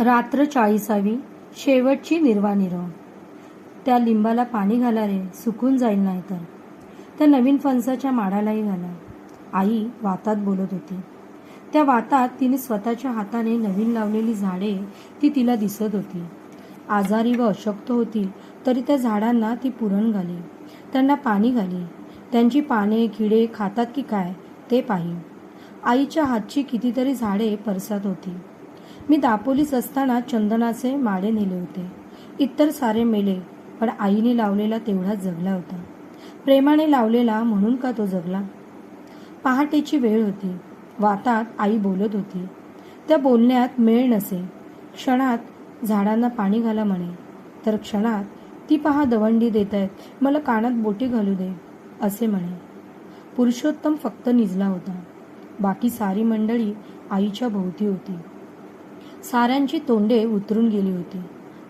रात्र चाळीसावी शेवटची निर्वानिरव त्या लिंबाला पाणी घाला रे सुकून जाईल नाही तर त्या नवीन फणसाच्या माडालाही घाला. आई वातात बोलत होती. त्या वातात तिने स्वतःच्या हाताने नवीन लावलेली झाडे ती तिला दिसत होती. आजारी व अशक्त होती तरी त्या झाडांना ती पुरण घाली. त्यांना पाणी घाली. त्यांची पाने किडे खातात की काय ते पाही. आईच्या हातची कितीतरी झाडे परसात होती. मी दापोलीस असताना चंदनाचे माडे नेले होते. इतर सारे मेले पण आईने लावलेला तेवढाच जगला होता. प्रेमाने लावलेला म्हणून का तो जगला? पहाटेची वेळ होती. वातात आई बोलत होती. त्या बोलण्यात मेळ नसे. क्षणात झाडांना पाणी घाला म्हणे. तर क्षणात ती पहा दवंडी देत आहेत मला कानात बोटी घालू दे असे म्हणे. पुरुषोत्तम फक्त निजला होता. बाकी सारी मंडळी आईच्या भोवती होती. साऱ्यांची तोंडे उतरून गेली होती.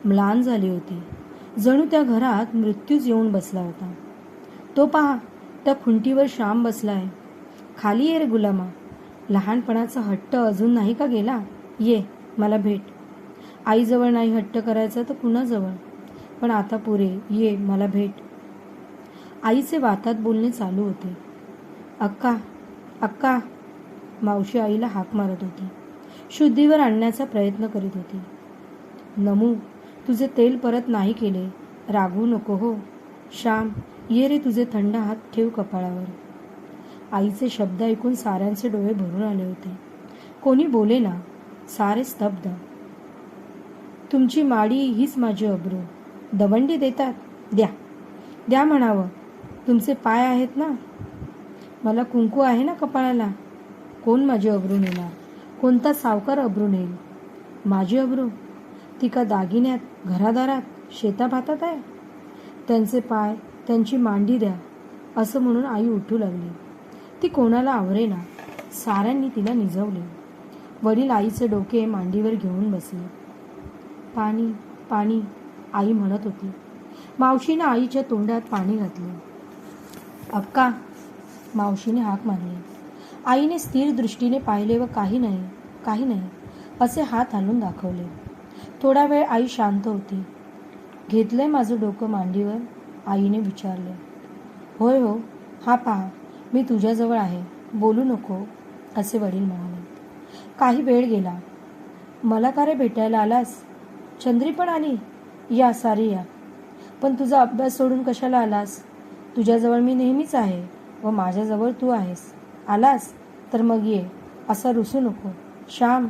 म्लान झाली होती. जणू त्या घरात मृत्यूच येऊन बसला होता. तो पहा त्या खुंटीवर श्याम बसला आहे खाली ये रे गुलामा. लहानपणाचा हट्ट अजून नाही का गेला? ये मला भेट. आईजवळ नाही हट्ट करायचा तर कुणाजवळ? पण आता पुरे ये मला भेट. आईचे वातात बोलणे चालू होते. अक्का अक्का. मावशी आईला हाक मारत होती. शुद्धीवर आणण्याचा प्रयत्न करीत होती. नमू तुझे तेल परत नाही केले. रागवू नको हो. श्याम ये रे तुझे थंड हात ठेव कपाळावर. आईचे शब्द ऐकून साऱ्यांचे डोळे भरून आले होते. कोणी बोले ना सारे स्तब्ध. तुमची माडी हीच माझी अब्रू. दवंडी देतात. द्या. द्या म्हणावं. तुमचे पाय आहेत ना? मला कुंकू आहे ना कपाळाला? कोण माझी अब्रू नेणार? कोणता सावकार अब्रू नेईल? माझी अब्रू? ती का दागिन्यात घरादारात शेताभातात आहे? त्यांचे पाय त्यांची मांडी द्या असं म्हणून आई उठू लागली. ती कोणाला आवरेना साऱ्यांनी तिला निजवले. वडील आईचे डोके मांडीवर घेऊन बसले. पाणी पाणी आई म्हणत होती. मावशीनं आईच्या तोंडात पाणी घातले. अक्का मावशीने हाक मारली. आईने स्थिर दृष्टीने पाहिले व काही नाही काही नाही असे हात हलवून दाखवले. थोडा वेळ आई शांत होती. घेतलंय माझं डोकं मांडीवर? आईने विचारले. होय हो हा पहा मी तुझ्याजवळ आहे बोलू नको असे वडील म्हणाले. काही वेळ गेला. मला का रे भेटायला आलास? चंद्री पण आली? या सारी या. पण तुझा अभ्यास सोडून कशाला आलास? तुझ्याजवळ मी नेहमीच आहे व माझ्याजवळ तू आहेस. आलास तर मग ये. असा रुसू नको. श्याम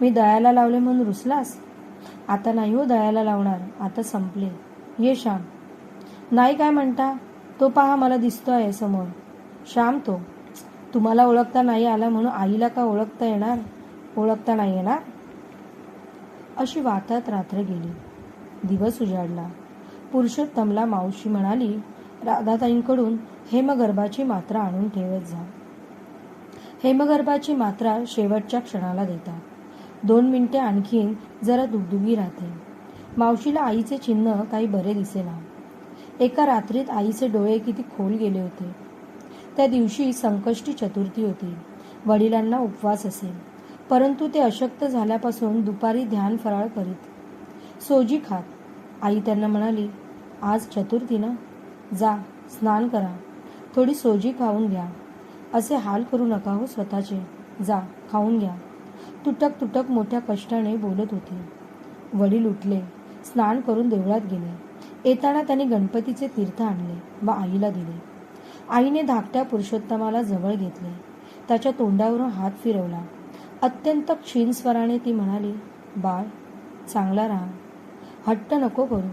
मी दयाला लावले म्हणून रुसलास? आता नाही हो दयाला लावणार. आता संपले. ये श्याम. नाही काय म्हणता? तो पहा मला दिसतो आहे समोर. श्याम तो. तुम्हाला ओळखता नाही आला म्हणून आईला का ओळखता येणार? ओळखता नाही येणार? अशी वातात रात्र गेली. दिवस उजाडला. पुरुषोत्तमला मावशी म्हणाली राधाताईंकडून हेमगर्भाची मात्रा आणून ठेवत जा. हेमगर्भाची मात्रा शेवटच्या क्षणाला देतात. दोन मिनिटे आणखीन जरा दुगदुगी राहते. मावशीला आईचे चिन्ह काही बरे दिसेना. एका रात्रीत आईचे डोळे किती खोल गेले होते. त्या दिवशी संकष्टी चतुर्थी होती. वडिलांना उपवास असेल. परंतु ते अशक्त झाल्यापासून दुपारी ध्यान फराळ करीत. सोजी खात. आई त्यांना म्हणाली आज चतुर्थी ना? जा स्नान करा. थोडी सोजी खाऊन घ्या. असे हाल करू नका हो स्वतःचे. जा खाऊन घ्या. तुटक तुटक मोठ्या कष्टाने बोलत होते. वडील उठले. स्नान करून देवळात गेले. येताना त्यांनी गणपतीचे तीर्थ आणले व आईला दिले. आईने धाकट्या पुरुषोत्तमाला जवळ घेतले. त्याच्या तोंडावरून हात फिरवला. अत्यंत क्षीण स्वराने ती म्हणाली बाळ चांगला राहा. हट्ट नको करू.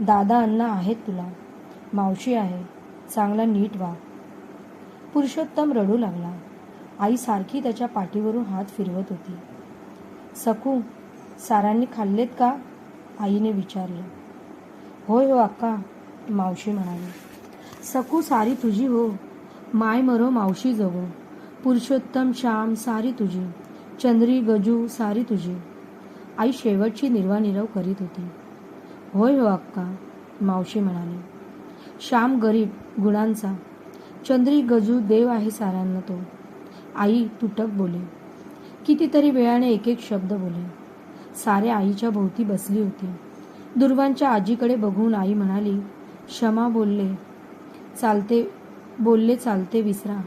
दादा अण्णा आहेत तुला. मावशी आहे. चांगला नीट वाग. पुरुषोत्तम रडू लागला. आई सारखी त्याच्या पाठीवरून हात फिरवत होती. सकू सारांनी खाल्लेत का? आईने विचारले. होय हो अक्का मावशी म्हणाली. सकू सारी तुझी हो. माय मरो मावशी जवळ पुरुषोत्तम श्याम सारी तुझी. चंद्री गजू सारी तुझी. आई शेवटची निर्वानिरव करीत होती. होय हो अक्का मावशी म्हणाली. श्याम गरीब गुणांचा. चंद्री गजू देव आहे साऱ्यांना तो. आई तुटक बोले. कितीतरी वेळाने एक एक शब्द बोले. सारे आईच्या भोवती बसली होती. दुर्वांच्या आजीकडे बघून आई म्हणाली क्षमा बोलले. चालते बोलले चालते विसरा.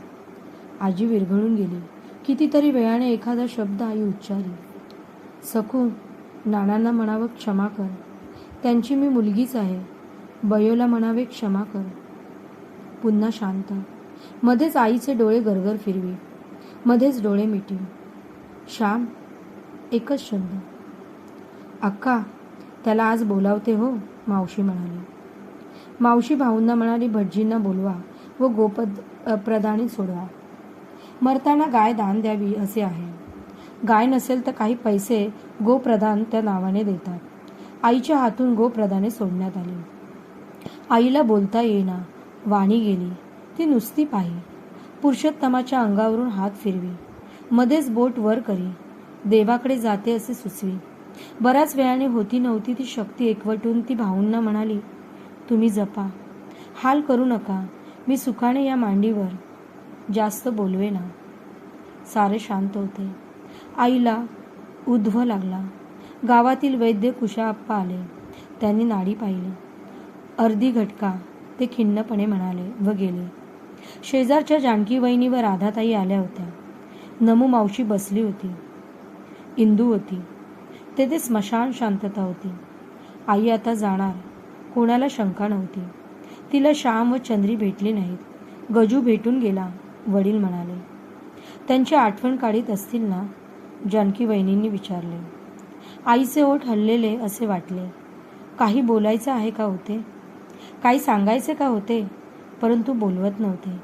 आजी विरघळून गेली. कितीतरी वेळाने एखादा शब्द आई उच्चारी. सखू नानांना म्हणावं क्षमा कर. त्यांची मी मुलगीच आहे. बयोला म्हणावे क्षमा कर. पुन्हा शांत. मध्येच आईचे डोळे गरगर फिरवी. मध्येच डोळे मिटी श्याम एकच शब्द. अक्का त्याला आज बोलावते हो मावशी म्हणाली. मावशी भाऊंना म्हणाली भटजींना बोलवा व गोपद अ, प्रदानी सोडवा. मरताना गाय दान द्यावी असे आहे. गाय नसेल तर काही पैसे गोप्रधान त्या नावाने देतात. आईच्या हातून गोप्रदाने सोडण्यात आले. आईला बोलता येईना. वाणी गेली. ती नुसती पाही पुरुषोत्तमाच्या अंगावरून हात फिरवी. मध्येच बोट वर करी. देवाकडे जाते असे सुचवी. बऱ्याच वेळाने होती नव्हती ती शक्ती एकवटून ती भाऊंना म्हणाली तुम्ही जपा. हाल करू नका. मी सुखाने या मांडीवर जास्त बोलवे ना. सारे शांत होते. आईला उध्व लागला. गावातील वैद्य कुशाप्पा आले. त्यांनी नाडी पाहिली. अर्धी घटका. ते खिन्नपणे म्हणाले व गेले. शेजारच्या जानकी वहिनी व राधाताई आल्या होत्या. नमू मावशी बसली होती. इंदू होती. तेथे स्मशान शांतता होती. आई आता जाणार. कोणाला शंका नव्हती. तिला श्याम व चंद्री भेटली नाहीत. गजू भेटून गेला. वडील म्हणाले त्यांची आठवण काढीत असतील ना? जानकी वहिनींनी विचारले. आईचे ओठ हललेले असे वाटले. काही बोलायचं आहे का होते? काही सांगायचे का होते? परंतु बोलवत नव्हते.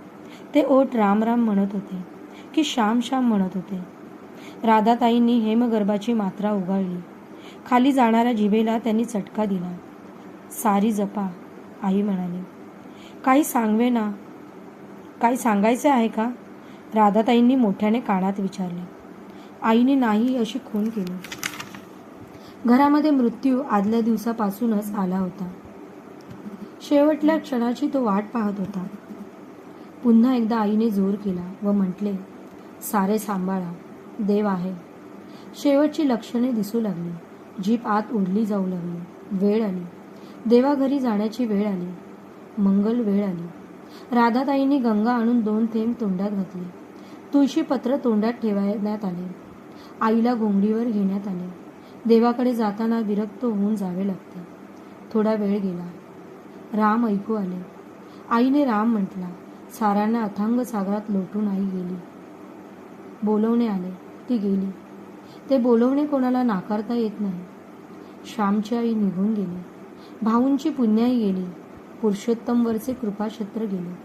ते ओठ राम राम म्हणत होते की श्याम श्याम म्हणत होते. राधाताईंनी हेमगर्भाची मात्रा उगाळली. खाली जाणाऱ्या जिभेला त्यांनी चटका दिला. सारी जपा आई म्हणाली. काही सांगवे ना काही सांगायचे आहे का? राधाताईंनी मोठ्याने कानात विचारले. आईने नाही अशी खून केली. घरामध्ये मृत्यू आदल्या दिवसापासूनच आला होता. शेवटल्या क्षणाची तो वाट पाहत होता. पुन्हा एकदा आईने जोर केला व म्हटले सारे सांभाळा देव आहे. शेवटची लक्षणे दिसू लागली. जीप आत ओढली जाऊ लागली. वेळ आली. देवाघरी जाण्याची वेळ आली. मंगल वेळ आली. राधाताईंनी गंगा आणून दोन थेंब तोंडात घातले. तुळशी पत्र तोंडात ठेवण्यात आले. आईला घोंगडीवर घेण्यात आले. देवाकडे जाताना विरक्त होऊन जावे लागते. थोडा वेळ गेला. राम ऐकू आले. आईने राम म्हटला साऱ्यांना अथांग सागरात लोटून आई गेली. बोलवणे आले ती गेली. ते बोलवणे कोणाला नाकारता येत नाही. श्यामची आई निघून गेली. भाऊंची पुण्याई गेली. पुरुषोत्तमवरचे कृपाक्षेत्र गेले.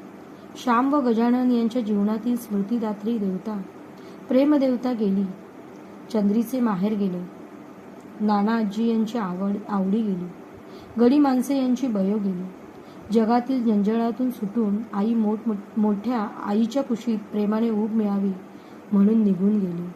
श्याम व गजानन यांच्या जीवनातील स्मृतिदात्री देवता प्रेमदेवता गेली. चंद्रीचे माहेर गेले. नाना आजी यांची आवड आवडी गेली. गडी माणसे यांची बयो गेली. जगातील जंजळातून सुटून आई मोठ मोठ्या आईच्या कुशीत प्रेमाने ऊब मिळावी म्हणून निघून गेली.